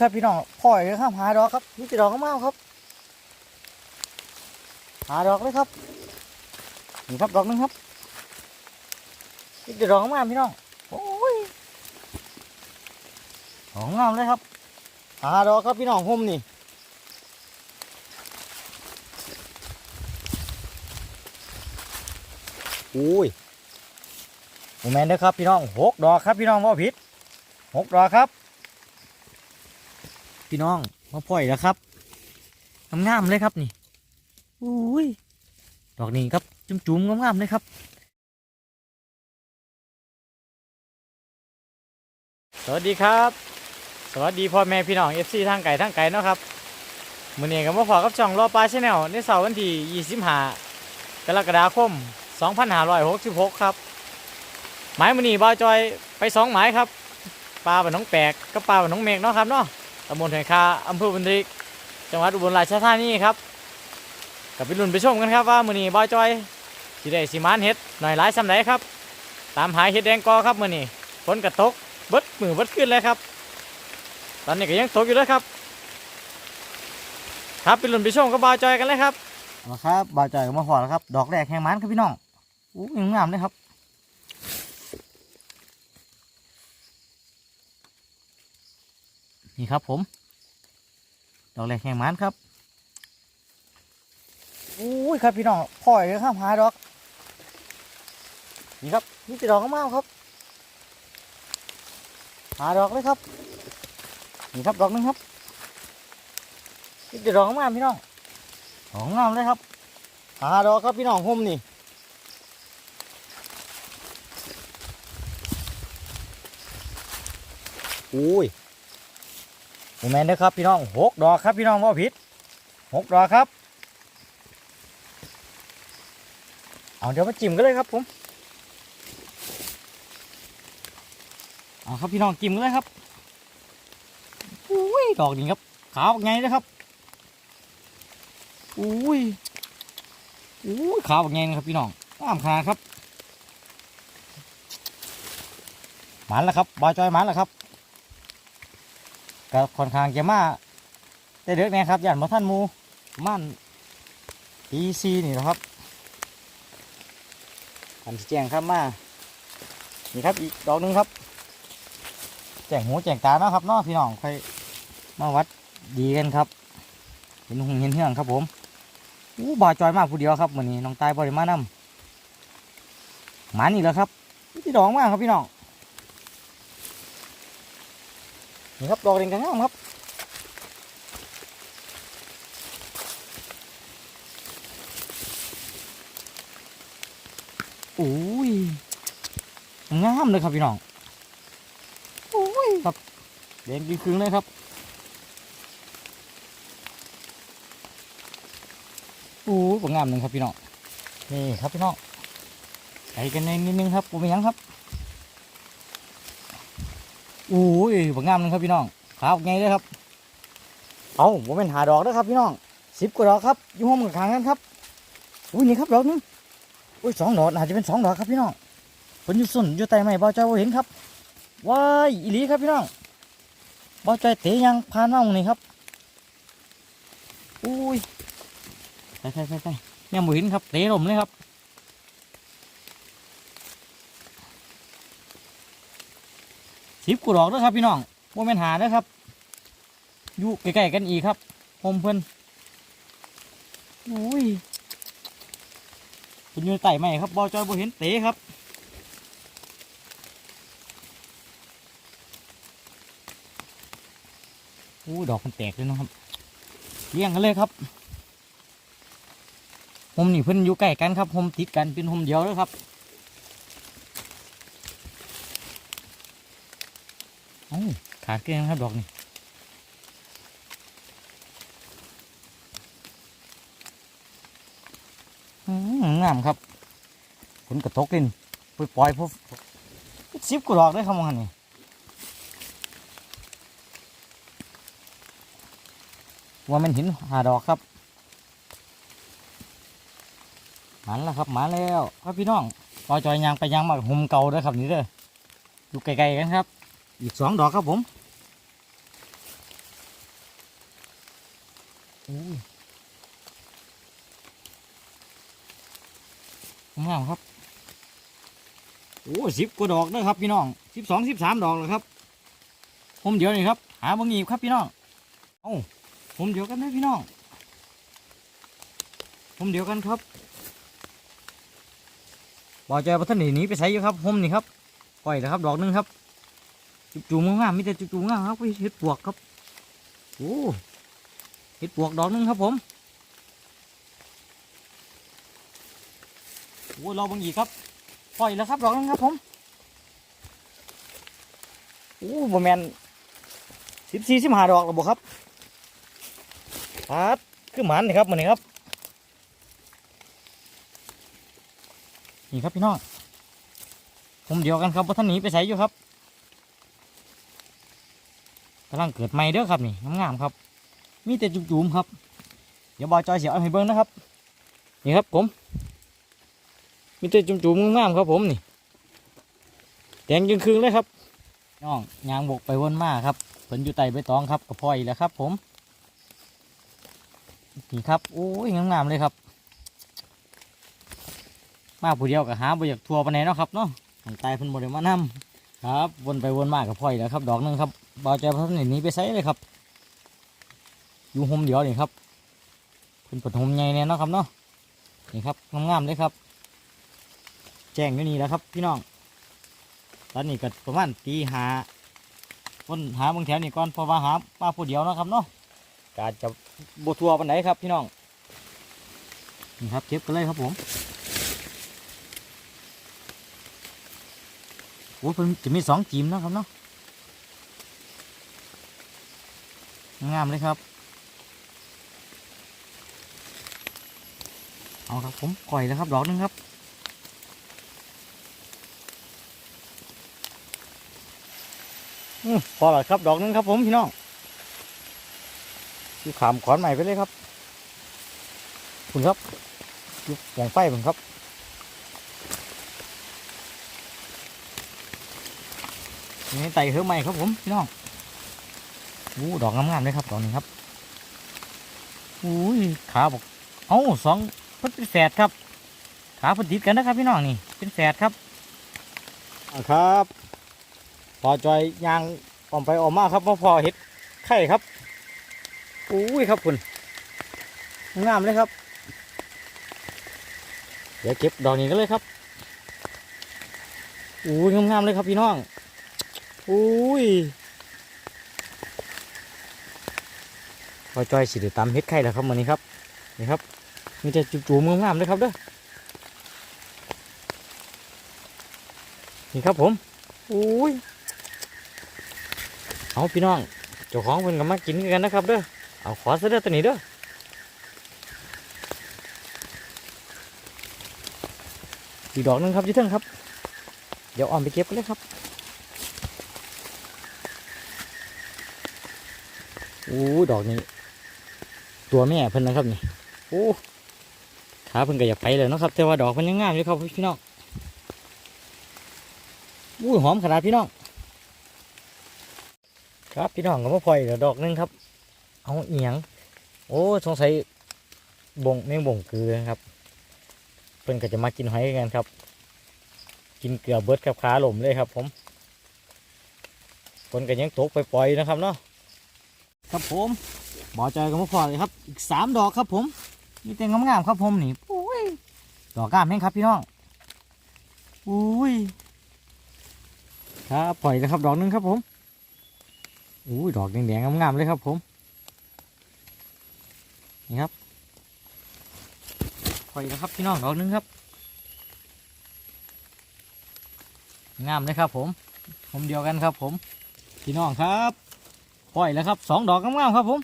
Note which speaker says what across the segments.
Speaker 1: ครับพี่น้องพ่อยเลยครับหาดอกครับนี่จะดอกก็มากครับ หาดอกเลยครับนี่ครับดอกหนึงครับนี่จะดอกก็มากพี่น้องโอ้ยดอกงามเลยครับ หาดอกครับพี่น้องห่มนี่อุ้ยโมแมนเด้อครับพี่น้องหกดอกครับพี่น้องว่าผิดหกดอกครับ พี่น้องมาปล่อยแล้วครับงามๆเลยครับนี่อุ้ยดอกนี้ครับจุ่มๆงามๆเลยครับ สวัสดีครับ สวัสดีพ่อแม่พี่น้องเอฟซีทางไก่ทางไก่เนาะครับมื้อนี้ก็มาพอกับช่องรอปลาชาแนลในเสาร์วันที่25กรกฎาคม 2566 ครับ หมายมื้อนี้บ่าวจอยไปสองหมายครับปลาบ้านน้องแปลกกับปลาบ้านน้องเมฆเนาะครับเนาะ ตำบลหอยคาอำเภอบันทึกจังหวัดอุบลราชธานีครับกับไปรุ่นไปชมกันครับว่ามือนี้บอยจอยสิได้สิมานเฮ็ดหน่อยหลายสำไหนครับ ตามหาเฮ็ดแดงกอครับมือนี้ฝนกระตกเบิดมือบิดขึ้นเลยครับ ตอนนี้ก็ยังตกอยู่เลยครับ ครับไปรุ่นไปชมกับบอยจอยกันเลยครับมาครับบอยจอยมาพอแล้วครับ ดอกแรกแห่งมันครับพี่น้องอู้ยงามเลยครับ นี่ครับผม ดอกแรกแห่งมันครับอุ้ยครับพี่น้องพ่อยเลยครับหาดอก นี่ครับนี่จะดอกก็มากครับ หาดอกเลยครับ นี่ครับดอกนึงครับนี่จะดอกก็มากพี่น้องดอกงามเลยครับ หาดอกครับพี่น้องห่มนี่อุ้ย โมแมนเด้อครับพี่น้องหกดอกครับพี่น้องว่าผิดหกดอกครับ เอาเดี๋ยวมาจิ้มกันเลยครับผมเอาครับพี่น้องจิ้มกันเลยครับอุ้ยดอกนี้ครับขาวไงนะครับอุ้ยอุ้ยขาวไงนะครับพี่น้องงามขนาดครับหมันแล้วครับบอยจอยหมันแล้วครับ ก็ค่อนข้างจะมาได้เด็กแน่ครับย่านบ่ท่านมูมั่นตีซีนี่แหละครับอันที่แจ้งครับมานี่ครับอีกดอกหนึงครับ แจ้งหูแจ้งตาเนาะครับเนาะพี่น้องค่อยมาวัดดีกันครับ เห็นหงเห็นเหืองครับผมอู้บ่าจอยมากผู้เดียวครับวันนี้น้องตายบริมานำหมานี่แหละครับที่ดอกมากครับพี่น้อง นี่ครับดอกเด่นกันงามครับโอ้ยงามเลยครับพี่น้องโอ้ยครับเด่นครึ่งๆเลยครับโอ้ยงามหนึ่งครับพี่น้องนี่ครับพี่น้องใส่กันในนิดนึงครับผมเป็นหยังครับโอู้ยบางงามนึงครับพี่น้องขาวไงเลยครับ เอาผมเป็นหาดอกนะครับพี่น้องสิบกว่าดอกครับอยู่ห้องข้างกันครับอุ้ยนี่ครับดอกนึงอุ้ยสองดอกอาจจะเป็นสองดอกครับพี่น้องผลอยู่ส่นอยู่ใต้ไม้บ่าวใจว่าเห็นครับว้ายอีลีครับพี่น้องบ่าวใจเตะยังพานมาตรงนี้ครับอุ้ยไปไปไปไปเนี่ยบ่เห็นครับเตะลมเลยครับ สิบกูดอกเด้อครับพี่น้องว่าแมนหาเด้อครับอยู่ใกล้ๆกันอีกครับโฮมเพิ่นอุ้ยเป็นอยู่ใต้ไม้ครับบอจอยบ่เห็นเตะครับอู้ดอกมันแตกเลยนะครับเลี้ยงกันเลยครับโฮมนี่เพิ่นอยู่ใกล้กันครับโฮมติดกันเป็นโฮมเดียวเลยครับ เอ้า ขาดเกลี้ยงครับดอกนี่อืมงามครับผลกระทกกินไปปล่อยพวกสิบกว่าดอกได้ครับมองหันนี่ว่ามันห็นหาดอกครับหมันแล้วครับหมาแล้วครับพี่น้องรอจอยยางไปยางมาหุ่มเก่าด้อครับนี่เด้ออยู่ไกลๆกันครับ อีกสองดอกครับผมอู้ยงามครับ โอ้สิบกว่าดอกนะครับพี่น้องสิบสองสิบสามดอกเลยครับ ผมเดี๋ยวนี่ครับ หาบางอีบครับพี่น้อง เอ้าผมเดียวกันนะพี่น้อง ผมเดียวกันครับบอใจประทันหนีหนีไปใส่อยู่ครับผมนี่ครับปล่อยแล้วครับ ดอกหนึงครับ จุ่มๆงามๆมีแต่จุ่มๆงามครับเห็ดปวกครับโอ้เห็ดปวกดอกหนึงครับผมโอ้เราบางอีกครับปล่อยแล้วครับดอกหนึงครับผมโอ้บแมนสิบสี่สิบห้าดอกแล้วบ่ครับพัดคือหมันนี่ครับมันนี่ครับนี่ครับพี่น้องผมเดียวกันครับว่าท่านหนีไปใส่อยู่ครับกำลังเกิดใหม่เด้อครับนี่งามๆครับ มีแต่จุ่มๆครับ เดี๋ยวบอยจอยเสียเอาให้เบิ้งนะครับ นี่ครับผม มีแต่จุ่มๆงามๆครับผมนี่แดงยังคืนเลยครับน้องยางบกไปวนมาครับเพิ่นอยู่ใต้ใบตองครับกระพอยแล้วครับ ผมนี่ครับโอ้ยงามๆเลยครับ มาผู้เดียวกับหาบอยากทัวร์ไปไหนเนาะครับเนาะตายเพิ่นบ่ได้มานำครับ วนไปวนมากับพ่อยแล้วครับ ดอกหนึงครับ บาใจพิ่นหนีไปไสเลยครับอยู่หมเดียวนี่ครับเพิ่นปิดห่มใหญ่แน่เนะครับเนาะนี่ครับงามๆเลยครับ แจ้งอยู่นี่แล้วครับ พี่น้อง ตอนนี้ก็ประมาณตีหาคนหาบางแถวนี่ก่อนพราะว่าหามาผู้เดียวนะครับเนาะกาจจะบทัวร์ปานไหนครับพี่น้องนี่ครับเก็บกันเลยครับผมโอ้เพิ่นจะมีสองจีมนะครับเนาะ งามเลยครับ เอาครับผมก่อยแล้วครับดอกนึงครับอืมพอแล้วครับดอกนึงครับผมพี่น้องอยู่ขามขอนใหม่ไปเลยครับ คุณครับยู่แผงไฟผมครับนี่ไต่เฮือใหม่ครับผมพี่น้อง อู้ดอกงามๆเลยครับดอกนี้ครับอุ้ยขาบอกเอ้าสองเพิ่นเป็นแฝดครับ ขาเพิ่นติดกันนะครับพี่น้องนี่เป็นแฝดครับครับพอจอยยางออมไปออมมาครับมาพอเห็ดไข่ครับอุ้ยครับคุณงามเลยครับ เดี๋ยวเก็บดอกนี้กันเลยครับอุ้ยงามๆเลยครับพี่น้องอุ้ย พอจอยสิเดือตามเฮ็ดไข่แล้วครับวันนี้ครับนี่ครับมีแต่จุ่มๆงามๆเลยครับเด้อนี่ครับผมอุ้ยเอาพี่น้องเจ้าของเพิ่นก็มากินกันนะครับเด้อเอาขอซะเด้อตัวนี้เด้ออีกดอกนึงครับยี่เทิงครับ เดี๋ยวออมไปเก็บกันเลยครับโอ้ดอกนี้ ตัวแม่เพิ่นนะครับนี่โอ้ขาเพิ่นก็อยากไปเลยนะครับ แต่ว่าดอกเพิ่นยังงามอยู่ครับพี่น้องอุ้ยหอมขนาดพี่น้องครับพี่น้องก็มาปล่อยดอกนึงครับ เอาเอียง โอ้สงสัยบ่งแมงบ่งคือครับเพิ่นก็จะมากินหอยกันครับ กินเกลือเบิดกับขาหล่มเลยครับ ผมเพิ่นก็ยังตกไปปล่อยนะครับเนาะครับผม บอใจกับมาพอเลยครับ อีกสามดอกครับผม มีแต่งงามๆครับผมนี่อุ้ยดอกงามแห้งครับพี่น้องอุ้ยครับปล่อยเลยครับดอกหนึงครับผมอุ้ยดอกแดงๆงามๆเลยครับผมนี่ครับปล่อยแล้วครับพี่น้องดอกหนึงครับ งามเลยครับผม ผมเดียวกันครับผมพี่น้องครับปล่อยแล้วครับสองดอกงามๆครับผม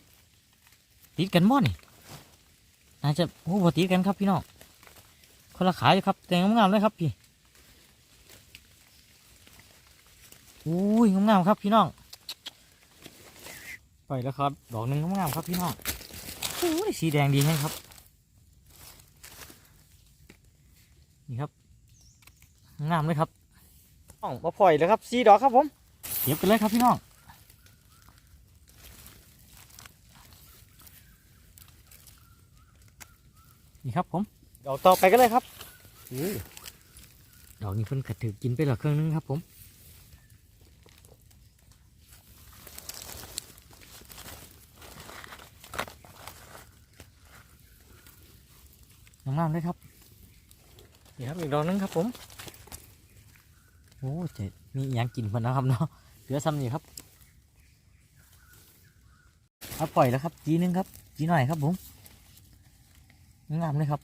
Speaker 1: ติดกันบ่นี่น่าจะโอ้โหติดกันครับพี่น้องคนละขาอยู่ครับ แต่งามๆเลยครับพี่อุ้ยงามๆครับพี่น้องปล่อยแล้วครับ ดอกหนึ่งงามๆครับพี่น้องโอ้ยสีแดงดีให้ครับ นี่ครับ งามเลยครับน้องมาปล่อยแล้วครับสีดอกครับผมเก็บกันเลยครับพี่น้อง นี่ครับผมดอกต่อไปก็เลยครับโอ้ดอกนี้เพิ่นกระถือกินไปและเครื่องนึงครับผมงามๆเลยครับนี่ครับอีกดอกนึงครับผมโอ้เจ็ดมีอหยังกินเพิ่นนะครับเนาะเหลือซ้ำนี่ครับเอาปล่อยแล้วครับจีนึงครับจีหน่อยครับผม งามเลยครับ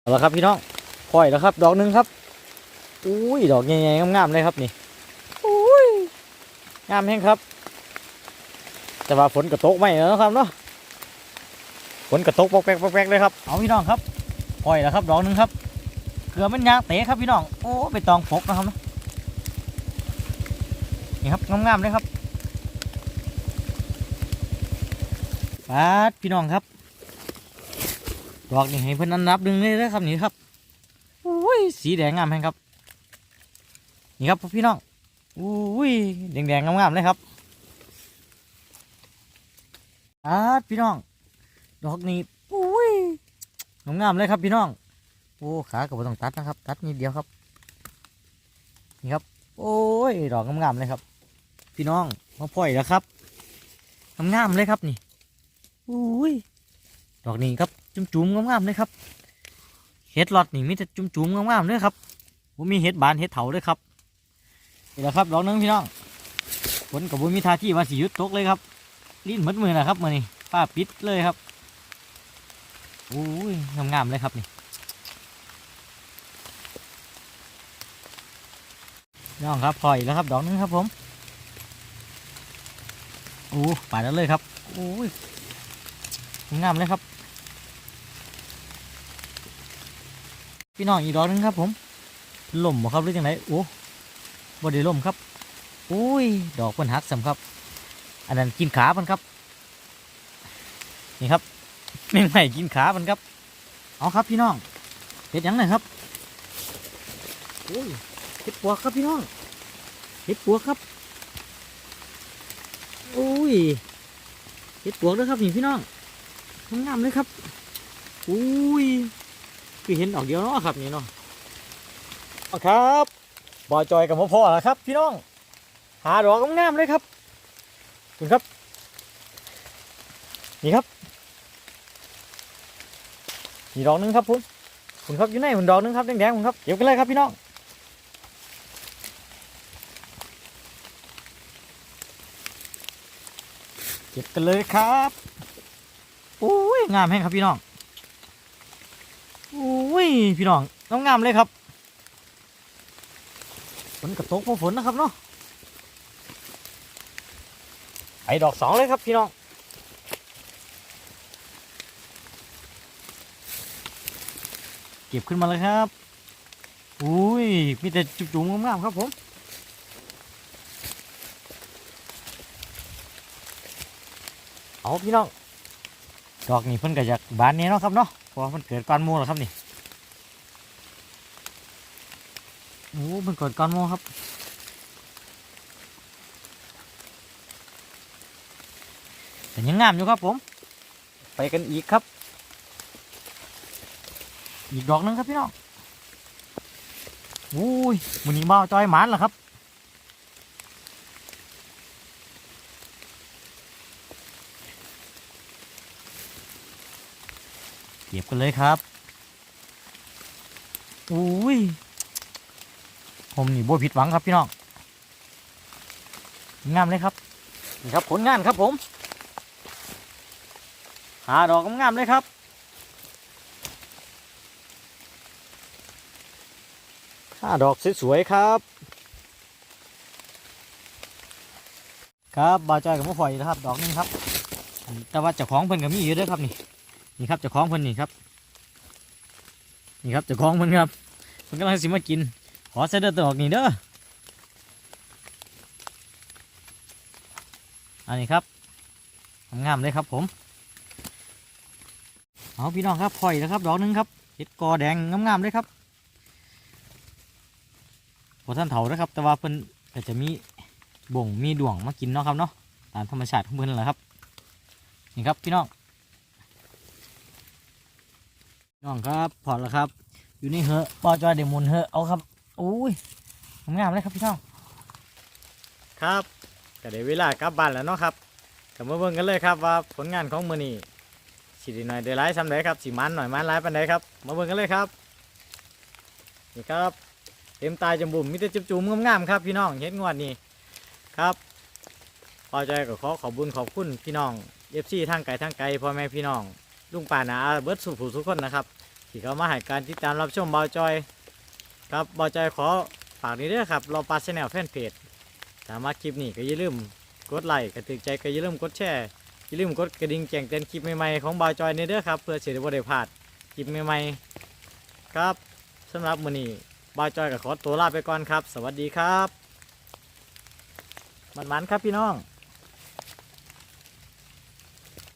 Speaker 1: เอาละครับพี่น้องปล่อยแล้วครับ ดอกหนึงครับอุ้ยดอกใหญ่ๆงามๆเลยครับนี่อุ้ยงามแห้งครับแต่ว่าฝนกระตกไม่แล้วนะครับเนาะฝนกระตกปอกแป๊กปอกแป๊กเลยครับเอาพี่น้องครับปล่อยแล้วครับ ดอกหนึงครับเกลือมันยางเตะครับพี่น้องโอ้ไปตองปกนะครับเนาะนี่ครับงามๆเลยครับ ปาดพี่น้องครับ ดอกนี่ให้เพิ่อนอันดับหนึ่งเลยนะครับนี่ครับโอ้ยสีแดงงามแฮงครับ นี่ครับพี่น้องโอ้ยแดงๆงามๆเลยครับปาดพี่น้อง ดอกนี้โอ้ยงามๆเลยครับพี่น้องโอ้ขาก็บ่ต้องตัดนะครับ ตัดนิดเดียวครับ นี่ครับ โอ้ยดอกงามๆเลยครับ พี่น้องมาพ่อยแล้วครับงามๆเลยครับนี่ อุ้ยดอกนี้ครับจุ่มๆงามๆเลยครับเห็ดหลอดนี่มีแต่จุ่มๆงามๆเลยครับผมมีเห็ดบานเห็ดเถาด้วยครับนี่แหละครับดอกหนึงพี่น้องฝนกับบุมีทาที่ว่าสิหยุดตกเลยครับลิ้นหมดมือนะครับมือนี่ป้าปิดเลยครับอุ้ยงามๆเลยครับนี่น้องครับพลอยแล้วครับดอกหนึงครับผมโอ้ป่าดแล้วเลยครับโอ้ย งามเลยครับ พี่น้องอีกดอกนึงครับ ผมล่มบ่ครับหรือจังไดโอ้บ่ได้ล่มครับอุ้ยดอกเพิ่นหักสำครับ อันนั้นกินขามันครับ นี่ครับแมงใหม่กินขามันครับเอาครับพี่น้องเห็ดยังหน่อยครับโอ้ยเห็ดปวกครับพี่น้องเห็ดปวกครับโอ้ยเห็ดปวกด้วยครับนี่พี่น้อง งามเลยครับ อุ้ย คือเห็นดอกเดียวเนาะครับนี่เนาะเอาครับบอยจอยกับพ่อพ่อแล้วครับ พี่น้อง หาดอกงามเลยครับคุณครับ นี่ครับนี่ดอกหนึงครับคุณคุณครับอยู่ไหนคุณดอกหนึงครับแดงๆคุณครับเก็บกันเลยครับพี่น้องเก็บกันเลยครับ โอ้ยงามแห้งครับพี่น้องโอ้ยพี่น้องงามงามเลยครับฝนกระตกพอฝนนะครับเนาะไอดอกสองเลยครับพี่น้องเก็บขึ้นมาเลยครับอุ้ยมีแต่จุ่มๆงามๆครับผมเอาพี่น้อง ดอกนี่เพิ่นก็จากบานนี้เนาะครับเนาะเพราะว่าเพิ่นเกิดก่อนมูแล้วครับนี่โอ้เพิ่นเกิดก่อนมูครับแต่ยังงามอยู่ครับผม ไปกันอีกครับ อีกดอกนึงครับพี่น้องโอ้ยมันนี้บ่าจอยหมานเหรอครับ เก็บกันเลยครับอุ้ยผมนี่บัวผิดหวังครับพี่น้องงามเลยครับนี่ครับผลงานครับผม หาดอกงามๆเลยครับหาดอกสวยๆครับ ครับบาวจอยกับมะฝอยนะครับ ดอกหนึงครับ แต่ว่าเจ้าของเพิ่นก็มีอยู่เด้วยครับนี่ นี่ครับเจ้าของเพิ่นนี่ครับนี่ครับเจ้าของเพิ่นครับเพิ่นกำลังสิมากินขอเสด็จตัวออกนี่เด้ออันนี้ครับงามเลยครับผมเอาพี่น้องครับพลอยนะครับดอกหนึงครับเห็ดกอแดงงามๆเลยครับพอท่านเถานะครับ แต่ว่าเพิ่นก็จะมีบ่งมีดวงมากินเนาะครับเนาะตามธรรมชาติของเพิ่นแหละครับนี่ครับพี่น้อง น้องครับพอแล้วครับ อยู่ในเหอะปอจอยเดยวมุนเหอะเอาครับอุ้ยงามเลยครับพี่น้องครับก็ได้เวลากลับบ้านแล้วเนาะครับก็มาเบิ่งกันเลยครับว่าผลงานของมือนี้สิด้หน่อยได้หลายสำาไดครับสิมันหน่อยมันหลายปานใดครับมาเบิ่งกันเลยครับนี่ครับเต็มตายจมบุ่มมีแต่จุ่มงามๆครับพี่น้องเห็นงวดนี้ครับพอใจก็ขอขอบบุญขอบคุณพี่น้องเอฟซีทางไกลทางไกลพ่อแม่พี่น้อง ลุงป่านาเบิร์ดสุผู้ทุกคนนะครับที่เขามาให้การติดตามรับชมเบาจอย ครับเบาจอยขอฝากนี้ด้วยครับเราปาชแนลแฟนเพจถ้ามารถคลิปนี้ก็อย่าลืมกดไลค์กระถึกใจก็อย่าลืมกดแชร์อย่าลืมกดกระดิ่งแจ้งเตือนคลิปใหม่ๆของเบาจอยในเด้อครับเพื่อเสียดได้พลาดคลิปใหม่ๆครับสำหรับมื้อนี้บาจอยก็ขอตัวลาไปก่อนครับ สวัสดีครับมันๆครับพี่น้อง